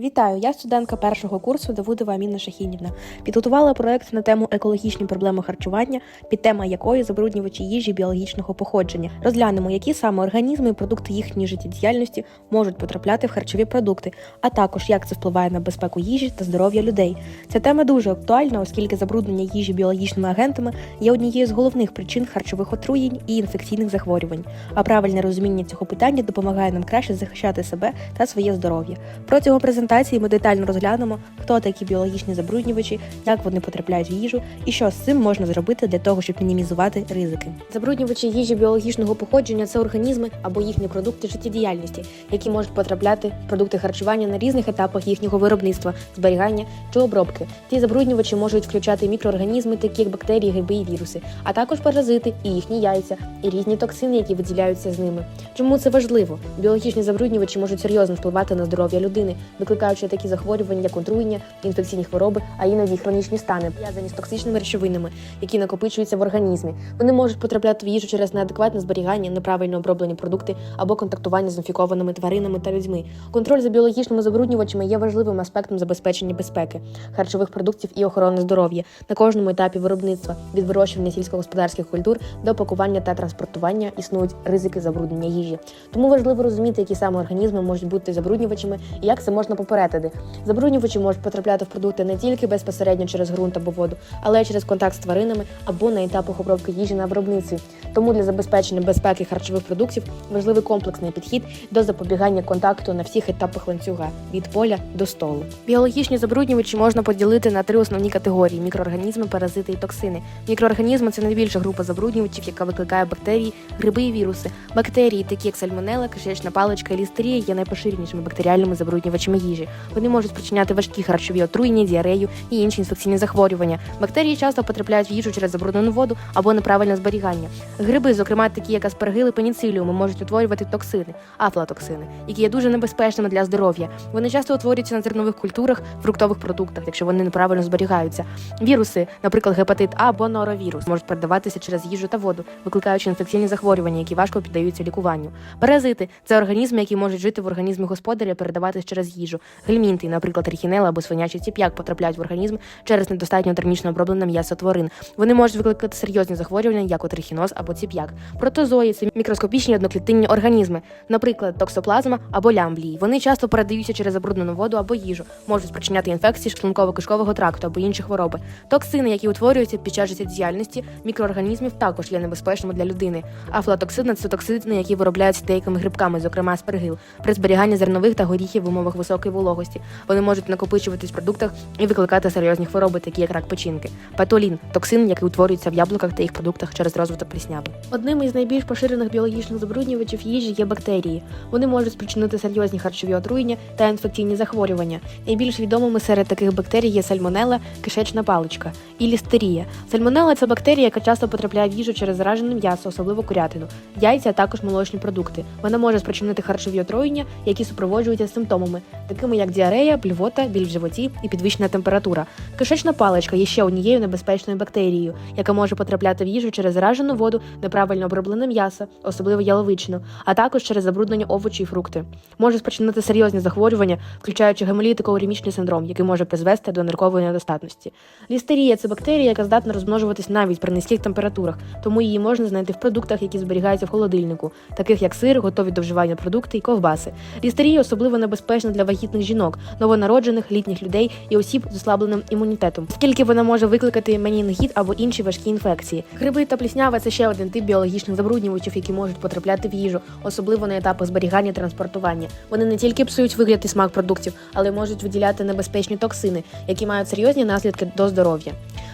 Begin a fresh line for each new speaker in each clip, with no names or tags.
Вітаю, я студентка першого курсу Давудова Аміна Шахінівна. Підготувала проект на тему екологічні проблеми харчування, під тема якої забруднювачі їжі біологічного походження. Розглянемо, які саме організми і продукти їхньої життєдіяльності можуть потрапляти в харчові продукти, а також як це впливає на безпеку їжі та здоров'я людей. Ця тема дуже актуальна, оскільки забруднення їжі біологічними агентами є однією з головних причин харчових отруєнь і інфекційних захворювань. А правильне розуміння цього питання допомагає нам краще захищати себе та своє здоров'я. Протягом презентації ми детально розглянемо, хто такі біологічні забруднювачі, як вони потрапляють в їжу і що з цим можна зробити для того, щоб мінімізувати ризики. Забруднювачі їжі біологічного походження це організми або їхні продукти життєдіяльності, які можуть потрапляти в продукти харчування на різних етапах їхнього виробництва, зберігання чи обробки. Ці забруднювачі можуть включати мікроорганізми, такі як бактерії, гриби і віруси, а також паразити і їхні яйця, і різні токсини, які виділяються з ними. Чому це важливо? Біологічні забруднювачі можуть серйозно впливати на здоров'я людини, викликаючи такі захворювання, як отруєння, інфекційні хвороби, а іноді хронічні стани, пов'язані з токсичними речовинами, які накопичуються в організмі. Вони можуть потрапляти в їжу через неадекватне зберігання, неправильно оброблені продукти або контактування з інфікованими тваринами та людьми. Контроль за біологічними забруднювачами є важливим аспектом забезпечення безпеки харчових продуктів і охорони здоров'я на кожному етапі виробництва від вирощування сільськогосподарських культур до пакування та транспортування існують ризики забруднення їжі. Тому важливо розуміти, які саме організми можуть бути забруднювачами і як це можна попередити. Забруднювачі можуть потрапляти в продукти не тільки безпосередньо через ґрунт або воду, але й через контакт з тваринами або на етапах обробки їжі на виробництві. Тому для забезпечення безпеки харчових продуктів важливий комплексний підхід до запобігання контакту на всіх етапах ланцюга від поля до столу. Біологічні забруднювачі можна поділити на три основні категорії: мікроорганізми, паразити і токсини. Мікроорганізми це найбільша група забруднювачів, яка викликає бактерії, гриби і віруси. Бактерії, такі як сальмонела, кишечна паличка і лістерія, є найпоширенішими бактеріальними забруднювачами їжі. Вони можуть спричиняти важкі харчові отруєння, діарею і інші інфекційні захворювання. Бактерії часто потрапляють в їжу через забруднену воду або неправильне зберігання. Гриби, зокрема такі як аспаргили, пеніциліуми, можуть утворювати токсини, афлатоксини, які є дуже небезпечними для здоров'я. Вони часто утворюються на зернових культурах, фруктових продуктах, якщо вони неправильно зберігаються. Віруси, наприклад, гепатит А або норовірус, можуть передаватися через їжу та воду, викликаючи інфекційні захворювання, які важко піддаються лікуванню. Паразити це організми, які можуть жити в організмі господаря, передаватися через їжу. Гельмінти, наприклад, трихінела або свинячий ціп'як, потрапляють в організм через недостатньо термічно оброблене м'ясо тварин. Вони можуть викликати серйозні захворювання, як от трихіноз або ціп'як. Протозої це мікроскопічні одноклітинні організми, наприклад, токсоплазма або лямблії. Вони часто передаються через забруднену воду або їжу, можуть спричиняти інфекції шлунково-кишкового тракту або інші хвороби. Токсини, які утворюються під час життєдіяльності мікроорганізмів, також є небезпечними для людини. Афлатоксини це токсини, які виробляються деякими грибками, зокрема аспаргил, при зберіганні зернових та горіхів в умовах високої вологості. Вони можуть накопичуватись в продуктах і викликати серйозні хвороби, такі як рак печінки. Патолін токсин, який утворюється в яблуках та їх продуктах через розвиток плісняви. Одним із найбільш поширених біологічних забруднювачів їжі є бактерії. Вони можуть спричинити серйозні харчові отруєння та інфекційні захворювання. Найбільш відомими серед таких бактерій є сальмонела, кишечна паличка і лістерія. Сальмонела це бактерія, яка часто потрапляє в їжу через заражене м'ясо, особливо курятину, яйця, а також молочні продукти. Вона може спричинити харчові отруєння, які супроводжуються симптомами, такими як діарея, блювота, біль в животі і підвищена температура. Кишечна паличка є ще однією небезпечною бактерією, яка може потрапляти в їжу через заражену воду, неправильно оброблене м'ясо, особливо яловичину, а також через забруднення овочі і фрукти. Може спричинити серйозні захворювання, включаючи гемолітико-уремічний синдром, який може призвести до ниркової недостатності. Лістерія це бактерія, яка здатна розмножуватись навіть при низьких температурах, тому її можна знайти в продуктах, які зберігаються в холодильнику, таких як сир, готові до вживання продукти і ковбаси. Лістерія особливо небезпечна для вагітних жінок, новонароджених, літніх людей і осіб з ослабленим імунітетом, оскільки вона може викликати менінгіт або інші важкі інфекції. Гриби та пліснява це ще один тип біологічних забруднювачів, які можуть потрапляти в їжу, особливо на етапах зберігання транспортування. Вони не тільки псують вигляд і смак продуктів, але й можуть виділяти небезпечні токсини, які мають серйозні наслідки до здоров'я.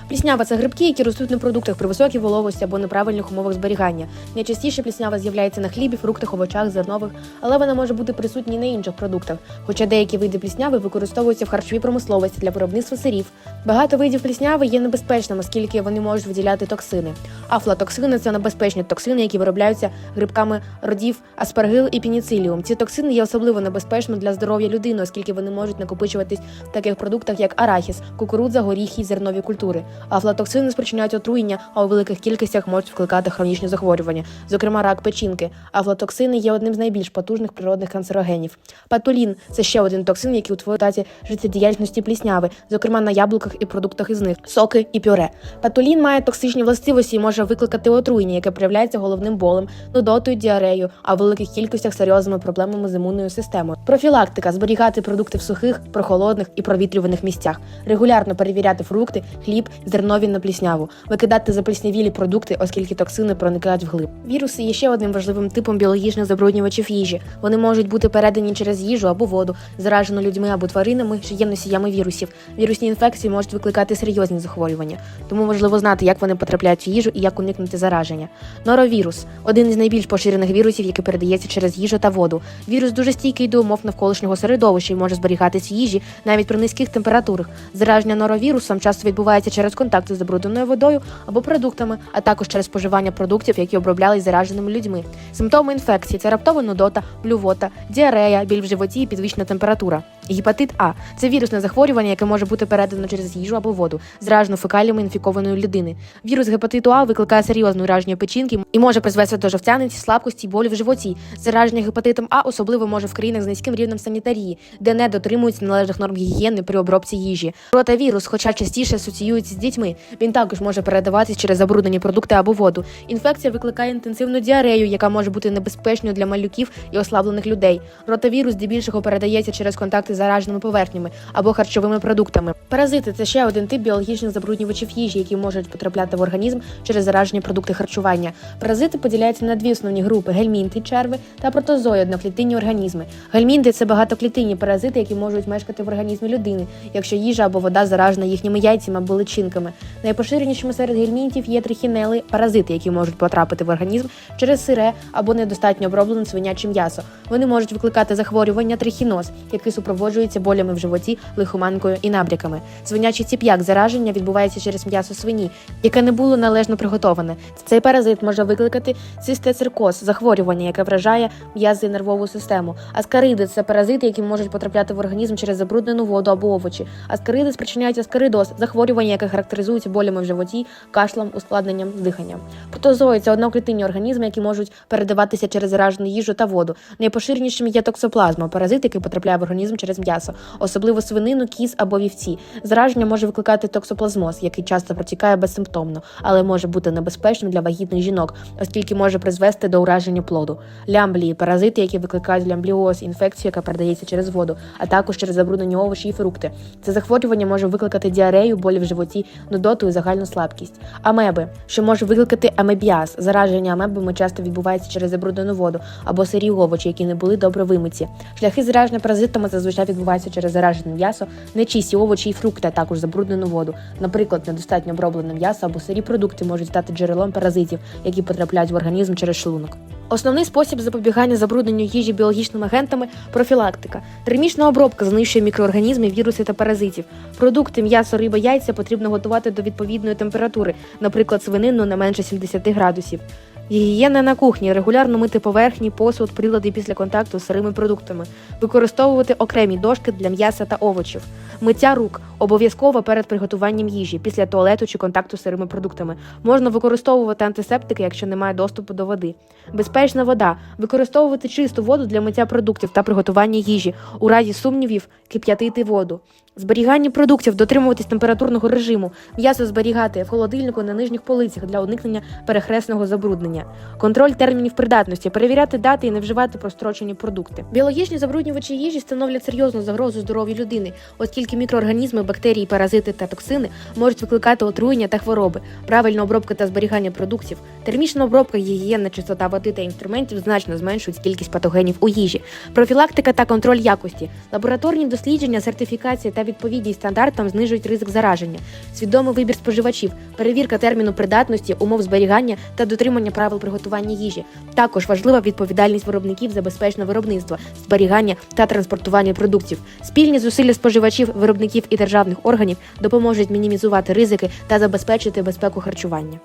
Пліснява це грибки, які ростуть на продуктах при високій вологості або неправильних умовах зберігання. Найчастіше пліснява з'являється на хлібі, фруктах, овочах, зернових, але вона може бути присутня і на інших продуктах. Хоча деякі види плісняви використовуються в харчовій промисловості для виробництва сирів. Багато видів плісняви є небезпечними, оскільки вони можуть виділяти токсини. Афлатоксини це небезпечні токсини, які виробляються грибками родів, аспаргил і пеніциліум. Ці токсини є особливо небезпечними для здоров'я людини, оскільки вони можуть накопичуватись в таких продуктах, як арахіс, кукурудза, горіхи і зернові культури. Афлатоксини спричиняють отруєння, а у великих кількостях можуть викликати хронічні захворювання, зокрема рак печінки. Афлатоксини є одним з найбільш потужних природних канцерогенів. Патолін це ще один один токсин, який утворює результаті життєдіяльності плісняви, зокрема на яблуках і продуктах із них, соки і пюре. Патолін має токсичні властивості і може викликати отруєння, яке проявляється головним болем, нудотою, діареєю, а в великих кількостях серйозними проблемами з імунною системою. Профілактика зберігати продукти в сухих, прохолодних і провітрюваних місцях, регулярно перевіряти фрукти, хліб, зернові на плісняву, викидати запліснявілі продукти, оскільки токсини проникають вглиб. Віруси є ще одним важливим типом біологічних забруднювачів їжі. Вони можуть бути передані через їжу або воду, заражену людьми або тваринами, що є носіями вірусів. Вірусні інфекції можуть викликати серйозні захворювання, тому важливо знати, як вони потрапляють в їжу і як уникнути зараження. Норовірус один із найбільш поширених вірусів, який передається через їжу та воду. Вірус дуже стійкий до умов навколишнього середовища і може зберігатись в їжі навіть при низьких температурах. Зараження норовірусом часто відбувається через контакт з забрудненою водою або продуктами, а також через споживання продуктів, які оброблялись зараженими людьми. Симптоми інфекції це раптова нудота, блювота, діарея, біль в животі і підвищена температура температура. Гепатит А це вірусне захворювання, яке може бути передано через їжу або воду, заражену фекаліями інфікованої людини. Вірус гепатиту А викликає серйозне ураження печінки і може призвести до жовтяниці, слабкості, болю в животі. Зараження гепатитом А особливо може в країнах з низьким рівнем санітарії, де не дотримуються належних норм гігієни при обробці їжі. Ротавірус, хоча частіше асоціюється з дітьми, він також може передаватись через забруднені продукти або воду. Інфекція викликає інтенсивну діарею, яка може бути небезпечною для малюків і ослаблених людей. Ротавірус здебільшого передається через контакти зараженими поверхнями або харчовими продуктами. Паразити це ще один тип біологічних забруднювачів їжі, які можуть потрапляти в організм через заражені продукти харчування. Паразити поділяються на дві основні групи: гельмінти, черви та протозої, одноклітинні організми. Гельмінти це багатоклітинні паразити, які можуть мешкати в організмі людини, якщо їжа або вода заражена їхніми яйцями або личинками. Найпоширенішими серед гельмінтів є трихінели, паразити, які можуть потрапити в організм через сире або недостатньо оброблене свиняче м'ясо. Вони можуть викликати захворювання трихіноз, який супроводжується болями в животі, лихоманкою і набряками. Свинячий ціп'як зараження відбувається через м'ясо свині, яке не було належно приготоване. Цей паразит може викликати цистециркоз, захворювання, яке вражає м'язи і нервову систему. Аскариди це паразити, які можуть потрапляти в організм через забруднену воду або овочі. Аскариди спричиняють аскаридоз, захворювання, яке характеризується болями в животі, кашлем, ускладненням дихання. Протозої це одноклітинні організми, які можуть передаватися через заражену їжу та воду. Найпоширенішими є токсоплазма, паразит, який потрапляє в організм через м'ясо, особливо свинину, кіз або вівці. Зараження може викликати токсоплазмоз, який часто протікає безсимптомно, але може бути небезпечним для вагітних жінок, оскільки може призвести до ураження плоду. Лямблії паразити, які викликають лямбліоз, інфекцію, яка передається через воду, а також через забруднені овочі і фрукти. Це захворювання може викликати діарею, болі в животі, нудоту і загальну слабкість. Амеби, що може викликати амебіаз. Зараження амебами часто відбувається через забруднену воду або сирі овочі, які не були добре вимиті. Шляхи зараження паразитами зазвичай відбуваються через заражене м'ясо, нечисті овочі і фрукти, а також забруднену воду. Наприклад, недостатньо оброблене м'ясо або сирі продукти можуть стати джерелом паразитів, які потрапляють в організм через шлунок. Основний спосіб запобігання забрудненню їжі біологічними агентами профілактика. Термічна обробка знищує мікроорганізми, віруси та паразитів. Продукти, м'ясо, риба, яйця потрібно готувати до відповідної температури, наприклад, свинину не менше 70 градусів. Гігієна на кухні, регулярно мити поверхні, посуд, прилади після контакту з сирими продуктами, використовувати окремі дошки для м'яса та овочів, миття рук обов'язково перед приготуванням їжі, після туалету чи контакту з сирими продуктами. Можна використовувати антисептики, якщо немає доступу до води. Безпечна вода, використовувати чисту воду для миття продуктів та приготування їжі. У разі сумнівів кип'ятити воду. Зберігання продуктів, дотримуватись температурного режиму, м'ясо зберігати в холодильнику на нижніх полицях для уникнення перехресного забруднення, контроль термінів придатності, перевіряти дати і не вживати прострочені продукти. Біологічні забруднювачі їжі становлять серйозну загрозу здоров'ю людини, оскільки мікроорганізми, бактерії, паразити та токсини можуть викликати отруєння та хвороби, правильна обробка та зберігання продуктів, термічна обробка, гігієнна чистота води та інструментів значно зменшують кількість патогенів у їжі, профілактика та контроль якості, лабораторні дослідження, сертифікація та відповідність стандартам знижують ризик зараження, свідомий вибір споживачів, перевірка терміну придатності, умов зберігання та дотримання правил приготування їжі. Також важлива відповідальність виробників за безпечне виробництво, зберігання та транспортування продуктів. Спільні зусилля споживачів, виробників і державних органів допоможуть мінімізувати ризики та забезпечити безпеку харчування.